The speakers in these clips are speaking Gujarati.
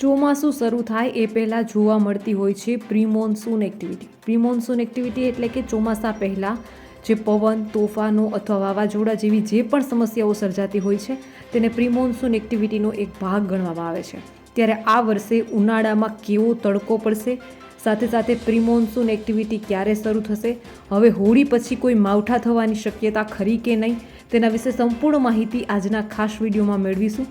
ચોમાસું શરૂ થાય એ પહેલાં જોવા મળતી હોય છે પ્રિમોન્સૂન એક્ટિવિટી. પ્રિમોન્સૂન એક્ટિવિટી એટલે કે ચોમાસા પહેલાં જે પવન, તોફાનો અથવા વાવાઝોડા જેવી જે પણ સમસ્યાઓ સર્જાતી હોય છે, તેને પ્રિમોન્સૂન એક્ટિવિટીનો એક ભાગ ગણવામાં આવે છે. ત્યારે આ વર્ષે ઉનાળામાં કેવો તડકો પડશે, સાથે સાથે પ્રિમોન્સૂન એક્ટિવિટી ક્યારે શરૂ થશે, હવે હોળી પછી કોઈ માવઠા થવાની શક્યતા ખરી કે નહીં, તેના વિશે સંપૂર્ણ માહિતી આજના ખાસ વિડીયોમાં મેળવીશું.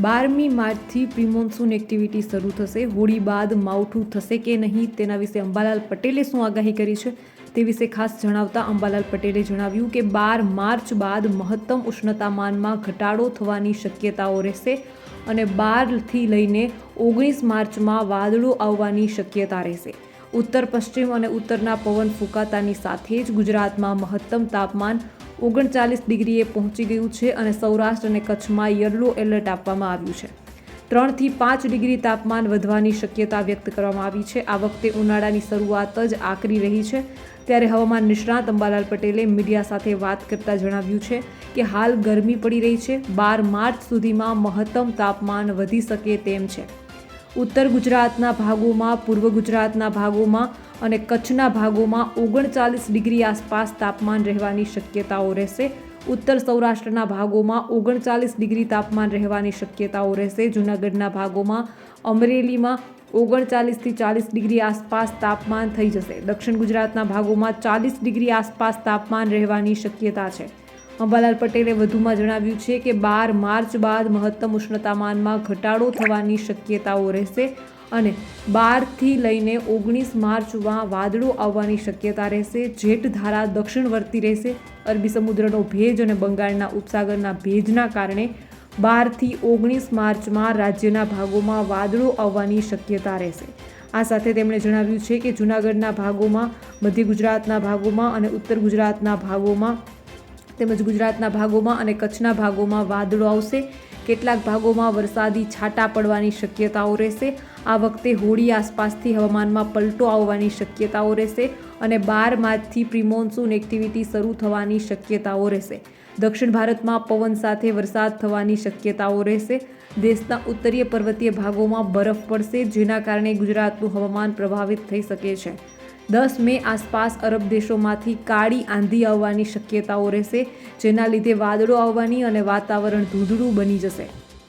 બારમી માર્ચથી પ્રિમોન્સૂન એક્ટિવિટી શરૂ થશે. હોળી બાદ માવઠું થશે કે નહીં તેના વિશે અંબાલાલ પટેલે શું આગાહી કરી છે તે વિશે ખાસ જણાવતા અંબાલાલ પટેલે જણાવ્યું કે બાર માર્ચ બાદ મહત્તમ ઉષ્ણતામાનમાં ઘટાડો થવાની શક્યતાઓ રહેશે અને બારથી લઈને ઓગણીસ માર્ચમાં વાદળો આવવાની શક્યતા રહેશે. ઉત્તર પશ્ચિમ અને ઉત્તરના પવન ફૂંકાતાની સાથે જ ગુજરાતમાં મહત્તમ તાપમાન ઓગણચાલીસ ડિગ્રીએ પહોંચી ગયું છે અને સૌરાષ્ટ્ર અને કચ્છમાં યલો એલર્ટ આપવામાં આવ્યું છે. ત્રણથી પાંચ ડિગ્રી તાપમાન વધવાની શક્યતા વ્યક્ત કરવામાં આવી છે. આ વખતે ઉનાળાની શરૂઆત જ આકરી રહી છે. ત્યારે હવામાન નિષ્ણાત અંબાલાલ પટેલે મીડિયા સાથે વાત કરતા જણાવ્યું છે કે હાલ ગરમી પડી રહી છે. બાર માર્ચ સુધીમાં મહત્તમ તાપમાન વધી શકે તેમ છે. ઉત્તર ગુજરાતના ભાગોમાં, પૂર્વ ગુજરાતના ભાગોમાં અને કચ્છના ભાગોમાં ઓગણચાલીસ ડિગ્રી આસપાસ તાપમાન રહેવાની શક્યતાઓ રહેશે. ઉત્તર સૌરાષ્ટ્રના ભાગોમાં ઓગણચાલીસ ડિગ્રી તાપમાન રહેવાની શક્યતાઓ રહેશે. જૂનાગઢના ભાગોમાં અમરેલીમાં ઓગણચાલીસથી ચાલીસ ડિગ્રી આસપાસ તાપમાન થઈ જશે. દક્ષિણ ગુજરાતના ભાગોમાં ચાલીસ ડિગ્રી આસપાસ તાપમાન રહેવાની શક્યતા છે. અંબાલાલ પટેલે વધુમાં જણાવ્યું છે કે બાર માર્ચ બાદ મહત્તમ ઉષ્ણતામાનમાં ઘટાડો થવાની શક્યતાઓ રહેશે અને બારથી લઈને ઓગણીસ માર્ચમાં વાદળો આવવાની શક્યતા રહેશે. જેઠ ધારા દક્ષિણવર્તી રહેશે. અરબી સમુદ્રનો ભેજ અને બંગાળના ઉપસાગરના ભેજના કારણે બારથી ઓગણીસ માર્ચમાં રાજ્યના ભાગોમાં વાદળો આવવાની શક્યતા રહેશે. આ સાથે તેમણે જણાવ્યું છે કે જૂનાગઢના ભાગોમાં, મધ્ય ગુજરાતના ભાગોમાં અને ઉત્તર ગુજરાતના ભાગોમાં તેમજ ગુજરાતના ભાગોમાં અને કચ્છના ભાગોમાં વાદળો આવશે. કેટલાક ભાગોમાં વરસાદી છાંટા પડવાની શક્યતાઓ રહેશે. આ વખતે હોળી આસપાસથી હવામાનમાં પલટો આવવાની શક્યતાઓ રહેશે અને બાર માર્ચથી પ્રિમોન્સૂન એક્ટિવિટી શરૂ થવાની શક્યતાઓ રહેશે. દક્ષિણ ભારતમાં પવન સાથે વરસાદ થવાની શક્યતાઓ રહેશે. દેશના ઉત્તરીય પર્વતીય ભાગોમાં બરફ પડશે, જેના કારણે ગુજરાતનું હવામાન પ્રભાવિત થઈ શકે છે. દસ મે આસપાસ અરબ દેશોમાંથી કાળી આંધી આવવાની શક્યતાઓ રહેશે, જેના લીધે વાદળો આવવાની અને વાતાવરણ ધૂંધળું બની જશે.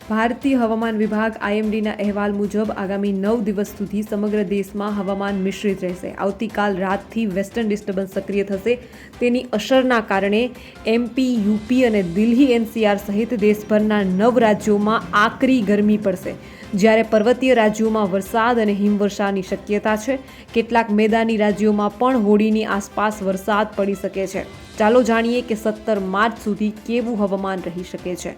ભારતીય હવામાન વિભાગ આઈએમડીના અહેવાલ મુજબ આગામી નવ દિવસ સુધી સમગ્ર દેશમાં હવામાન મિશ્રિત રહેશે. આવતીકાલ રાતથી વેસ્ટર્ન ડિસ્ટર્બન્સ સક્રિય થશે. તેની અસરના કારણે એમપી, યુપી અને દિલ્હી એનસીઆર સહિત દેશભરના નવ રાજ્યોમાં આકરી ગરમી પડશે. જ્યારે પર્વતીય રાજ્યોમાં વરસાદ અને હિમવર્ષાની શક્યતા છે, કેટલાક મેદાની રાજ્યોમાં પણ હોળીની આસપાસ વરસાદ પડી શકે છે. ચાલો જાણીએ કે સત્તર માર્ચ સુધી કેવું હવામાન રહી શકે છે.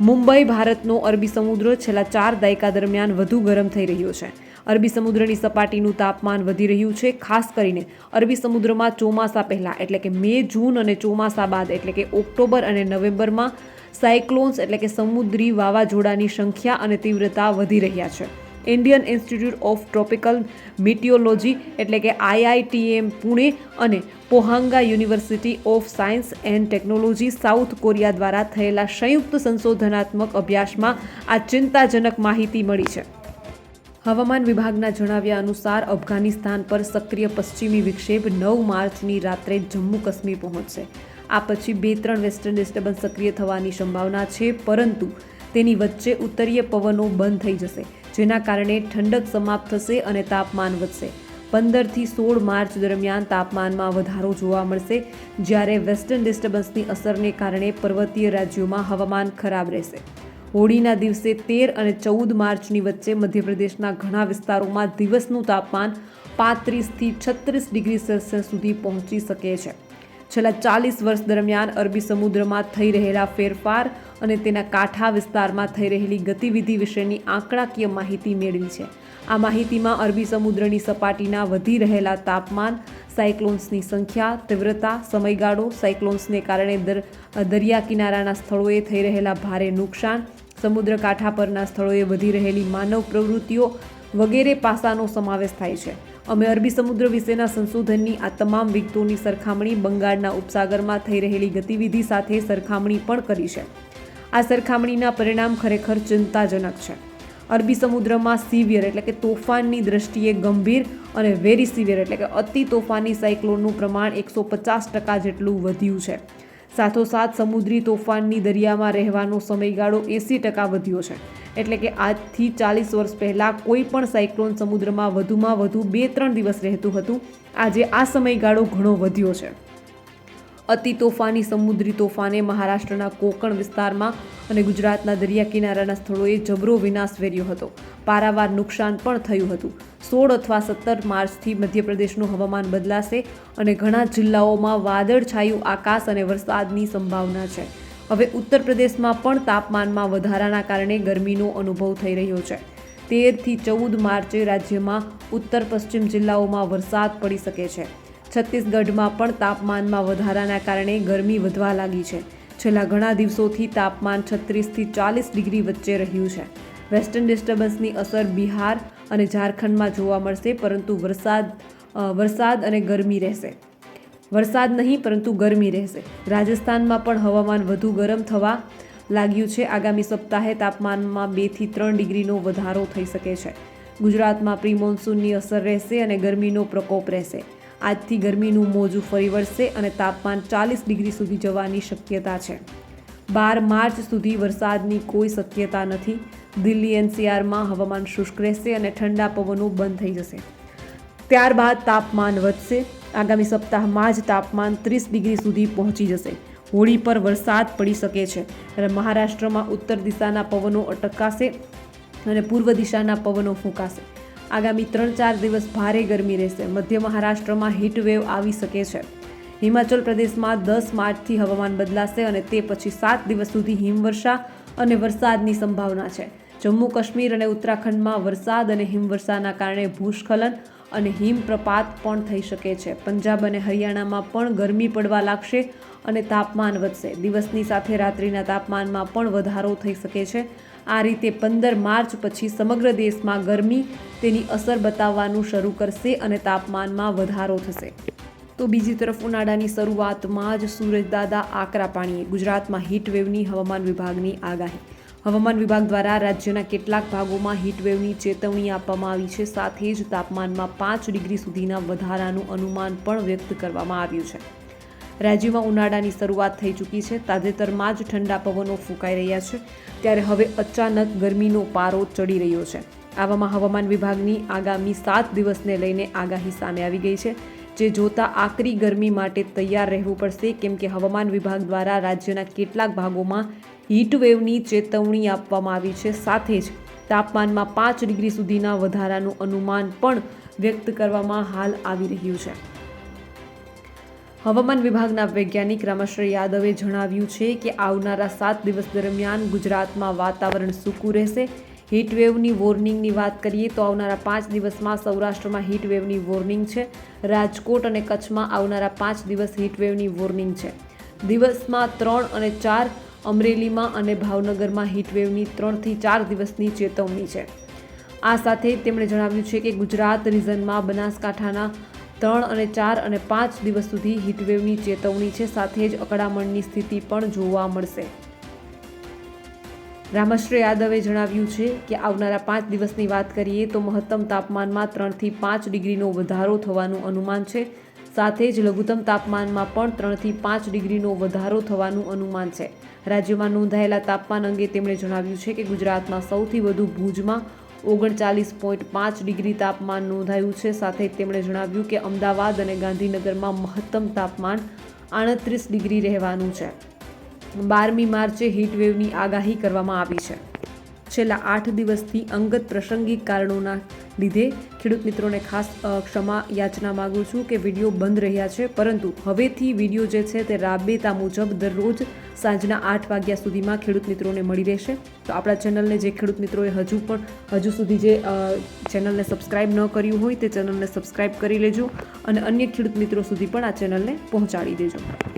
મુંબઈ ભારતનો અરબી સમુદ્ર છેલ્લા ચાર દાયકા દરમિયાન વધુ ગરમ થઈ રહ્યો છે. અરબી સમુદ્રની સપાટીનું તાપમાન વધી રહ્યું છે, ખાસ કરીને અરબી સમુદ્રમાં ચોમાસા પહેલાં, એટલે કે મે, જૂન અને ચોમાસા બાદ, એટલે કે ઓક્ટોબર અને નવેમ્બરમાં સાયક્લોન્સ, એટલે કે સમુદ્રી વાવાઝોડાની સંખ્યા અને તીવ્રતા વધી રહ્યા છે. Indian Institute of Tropical Meteorology એટલે કે આઈઆઈટીએમ પુણે અને Pohang University of Science and Technology South Korea દ્વારા થયેલા સંયુક્ત સંશોધનાત્મક અભ્યાસમાં આ ચિંતાજનક માહિતી મળી છે. હવામાન વિભાગના જણાવ્યા અનુસાર અફઘાનિસ્તાન પર સક્રિય પશ્ચિમી વિક્ષેપ નવ માર્ચની રાત્રે જમ્મુ કાશ્મીર પહોંચશે. આ પછી બે ત્રણ વેસ્ટર્ન ડિસ્ટર્બન્સ સક્રિય થવાની સંભાવના છે, પરંતુ તેની વચ્ચે ઉત્તરીય પવનો બંધ થઈ જશે. જેના કારણે ઠંડક સમાપ્ત થશે અને તાપમાન વધશે. પંદરથી સોળ માર્ચ દરમિયાન તાપમાનમાં વધારો જોવા મળશે, જ્યારે વેસ્ટર્ન ડિસ્ટર્બન્સની અસરને કારણે પર્વતીય રાજ્યોમાં હવામાન ખરાબ રહેશે. હોળીના દિવસે તેર અને ચૌદ માર્ચની વચ્ચે મધ્યપ્રદેશના ઘણા વિસ્તારોમાં દિવસનું તાપમાન પાંત્રીસથી છત્રીસ ડિગ્રી સેલ્સિયસ સુધી પહોંચી શકે છે. છેલ્લા ચાલીસ વર્ષ દરમિયાન અરબી સમુદ્રમાં થઈ રહેલા ફેરફાર અને તેના કાંઠા વિસ્તારમાં થઈ રહેલી ગતિવિધિ વિશેની આંકડાકીય માહિતી મેળવી છે. આ માહિતીમાં અરબી સમુદ્રની સપાટીના વધી રહેલા તાપમાન, સાયક્લોન્સની સંખ્યા, તીવ્રતા, સમયગાળો, સાયક્લોન્સને કારણે દર, દરિયા કિનારાના સ્થળોએ થઈ રહેલા ભારે નુકસાન, સમુદ્ર કાંઠા પરના સ્થળોએ વધી રહેલી માનવ પ્રવૃત્તિઓ વગેરે પાસાનો સમાવેશ થાય છે. અમે અરબી સમુદ્ર વિશેના સંશોધનની આ તમામ વિગતોની સરખામણી બંગાળના ઉપસાગરમાં થઈ રહેલી ગતિવિધિ સાથે સરખામણી પણ કરી છે. આ સરખામણીના પરિણામ ખરેખર ચિંતાજનક છે. અરબી સમુદ્રમાં સિવિયર એટલે કે તોફાનની દ્રષ્ટિએ ગંભીર અને વેરી સિવિયર એટલે કે અતિ તોફાની સાયક્લોનનું પ્રમાણ એકસો પચાસ ટકા જેટલું વધ્યું છે. સાથોસાથ સમુદ્રી તોફાનની દરિયામાં રહેવાનો સમયગાળો એંસી ટકા વધ્યો છે. એટલે કે આજથી ચાલીસ વર્ષ પહેલાં કોઈ પણ સાયક્લોન સમુદ્રમાં વધુમાં વધુ બે ત્રણ દિવસ રહેતું હતું. આજે આ સમયગાળો ઘણો વધ્યો છે. અતિ તોફાની, સમુદ્રી તોફાને મહારાષ્ટ્રના કોકણ વિસ્તારમાં અને ગુજરાતના દરિયા કિનારાના સ્થળોએ જબરો વિનાશ વેર્યો હતો. પારાવાર નુકસાન પણ થયું હતું. સોળ અથવા સત્તર માર્ચથી મધ્યપ્રદેશનું હવામાન બદલાશે અને ઘણા જિલ્લાઓમાં વાદળછાયું આકાશ અને વરસાદની સંભાવના છે. હવે ઉત્તર પ્રદેશમાં પણ તાપમાનમાં વધારાના કારણે ગરમીનો અનુભવ થઈ રહ્યો છે. તેરથી ચૌદ માર્ચે રાજ્યમાં ઉત્તર પશ્ચિમ જિલ્લાઓમાં વરસાદ પડી શકે છે. છત્તીસગઢમાં પણ તાપમાનમાં વધારાના કારણે ગરમી વધવા લાગી છે. છેલ્લા ઘણા દિવસોથી તાપમાન છત્રીસથી ચાલીસ ડિગ્રી વચ્ચે રહ્યું છે. વેસ્ટર્ન ડિસ્ટર્બન્સની અસર બિહાર અને ઝારખંડમાં જોવા મળશે, પરંતુ વરસાદ વરસાદ અને ગરમી રહેશે. વરસાદ નહીં, પરંતુ ગરમી રહેશે. રાજસ્થાનમાં પણ હવામાન વધુ ગરમ થવા લાગ્યું છે. આગામી સપ્તાહે તાપમાનમાં બેથી ત્રણ ડિગ્રીનો વધારો થઈ શકે છે. ગુજરાતમાં પ્રી મોન્સૂનની અસર રહેશે અને ગરમીનો પ્રકોપ રહેશે. આજથી ગરમીનું મોજું ફરી વળશે અને તાપમાન ચાલીસ ડિગ્રી સુધી જવાની શક્યતા છે. બાર માર્ચ સુધી વરસાદની કોઈ શક્યતા નથી. દિલ્હી એનસીઆરમાં હવામાન શુષ્ક રહેશે અને ઠંડા પવનો બંધ થઈ જશે. ત્યારબાદ તાપમાન વધશે. આગામી સપ્તાહમાં જ તાપમાન ત્રીસ ડિગ્રી સુધી પહોંચી જશે. હોળી પર વરસાદ પડી શકે છે અને મહારાષ્ટ્રમાં ઉત્તર દિશાના પવનો અટકાશે અને પૂર્વ દિશાના પવનો ફૂંકાશે. આગામી ત્રણ ચાર દિવસ ભારે ગરમી રહેશે. મધ્ય મહારાષ્ટ્રમાં હીટવેવ આવી શકે છે. હિમાચલ પ્રદેશમાં દસ માર્ચથી હવામાન બદલાશે અને તે પછી સાત દિવસ સુધી હિમવર્ષા અને વરસાદની સંભાવના છે. જમ્મુ કાશ્મીર અને ઉત્તરાખંડમાં વરસાદ અને હિમવર્ષાના કારણે ભૂસ્ખલન અને હિમપ્રપાત પણ થઈ શકે છે. પંજાબ અને હરિયાણામાં પણ ગરમી પડવા લાગશે અને તાપમાન વધશે. દિવસની સાથે રાત્રિના તાપમાનમાં પણ વધારો થઈ શકે છે. આ રીતે પંદર માર્ચ પછી સમગ્ર દેશમાં ગરમી તેની અસર બતાવવાનું શરૂ કરશે અને તાપમાનમાં વધારો થશે. તો બીજી તરફ ઉનાળાની શરૂઆતમાં જ સૂરજદાદા આકરા પાણીએ ગુજરાતમાં હીટવેવની હવામાન વિભાગની આગાહી. હવામાન વિભાગ દ્વારા રાજ્યના કેટલાક ભાગોમાં હીટવેવની ચેતવણી આપવામાં આવી છે. સાથે જ તાપમાનમાં પાંચ ડિગ્રી સુધીના વધારાનું અનુમાન પણ વ્યક્ત કરવામાં આવ્યું છે. રાજ્યમાં ઉનાળાની શરૂઆત થઈ ચૂકી છે. તાજેતરમાં જ ઠંડા પવનો ફૂંકાઈ રહ્યા છે. ત્યારે હવે અચાનક ગરમીનો પારો ચડી રહ્યો છે. આવામાં હવામાન વિભાગની આગામી સાત દિવસને લઈને આગાહી સામે આવી ગઈ છે. જે જોતા આકરી ગરમી માટે તૈયાર રહેવું પડશે, કેમ કે હવામાન વિભાગ દ્વારા રાજ્યના કેટલાક ભાગોમાં હીટવેવની ચેતવણી આપવામાં આવી છે. સાથે જ તાપમાનમાં પાંચ ડિગ્રી સુધીના વધારાનું અનુમાન પણ વ્યક્ત કરવામાં હાલ આવી રહ્યું છે. હવામાન વિભાગના વૈજ્ઞાનિક રામેશ્વર યાદવે જણાવ્યું છે કે આવનારા સાત દિવસ દરમિયાન ગુજરાતમાં વાતાવરણ સૂકું રહેશે. હીટવેવની વોર્નિંગની વાત કરીએ તો આવનારા પાંચ દિવસમાં સૌરાષ્ટ્રમાં હીટવેવની વોર્નિંગ છે. રાજકોટ અને કચ્છમાં આવનારા પાંચ દિવસ હીટવેવની વોર્નિંગ છે. દિવસમાં ત્રણ અને ચાર અમરેલીમાં અને ભાવનગરમાં હીટવેવની ત્રણથી ચાર દિવસની ચેતવણી છે. આ સાથે તેમણે જણાવ્યું છે કે ગુજરાત રિઝનમાં બનાસકાંઠાના ત્રણ અને ચાર અને પાંચ દિવસ સુધી હીટવેવની ચેતવણી છે, સાથે જ અકળામણની સ્થિતિ પણ જોવા મળશે. રામશ્રી યાદવે જણાવ્યું છે કે આવનારા પાંચ દિવસની વાત કરીએ તો મહત્તમ તાપમાનમાં ત્રણથી પાંચ ડિગ્રીનો વધારો થવાનું અનુમાન છે, સાથે જ લઘુત્તમ તાપમાનમાં પણ ત્રણથી પાંચ ડિગ્રીનો વધારો થવાનું અનુમાન છે. રાજ્યમાં નોંધાયેલા તાપમાન અંગે તેમણે જણાવ્યું છે કે ગુજરાતમાં સૌથી વધુ ભુજમાં ઓગણચાલીસ પોઈન્ટ પાંચ ડિગ્રી તાપમાન નોંધાયું છે. સાથે તેમણે જણાવ્યું કે અમદાવાદ અને ગાંધીનગરમાં મહત્તમ તાપમાન આડત્રીસ ડિગ્રી રહેવાનું છે. બારમી માર્ચે હીટવેવની આગાહી કરવામાં આવી છે. છેલ્લા આઠ દિવસથી અંગત પ્રસંગિક કારણોના લીધે ખેડૂત મિત્રોને ખાસ ક્ષમા યાચના માગું છું કે વીડિયો બંધ રહ્યા છે. પરંતુ હવેથી વીડિયો જે છે તે રાબેતા મુજબ દરરોજ સાંજના આઠ વાગ્યા સુધીમાં ખેડૂત મિત્રોને મળી રહેશે. તો આપણા ચેનલને જે ખેડૂત મિત્રોએ હજુ પણ, હજુ સુધી જે ચેનલને સબસ્ક્રાઇબ ન કર્યું હોય તે ચેનલને સબસ્ક્રાઇબ કરી લેજો અને અન્ય ખેડૂત મિત્રો સુધી પણ આ ચેનલને પહોંચાડી દેજો.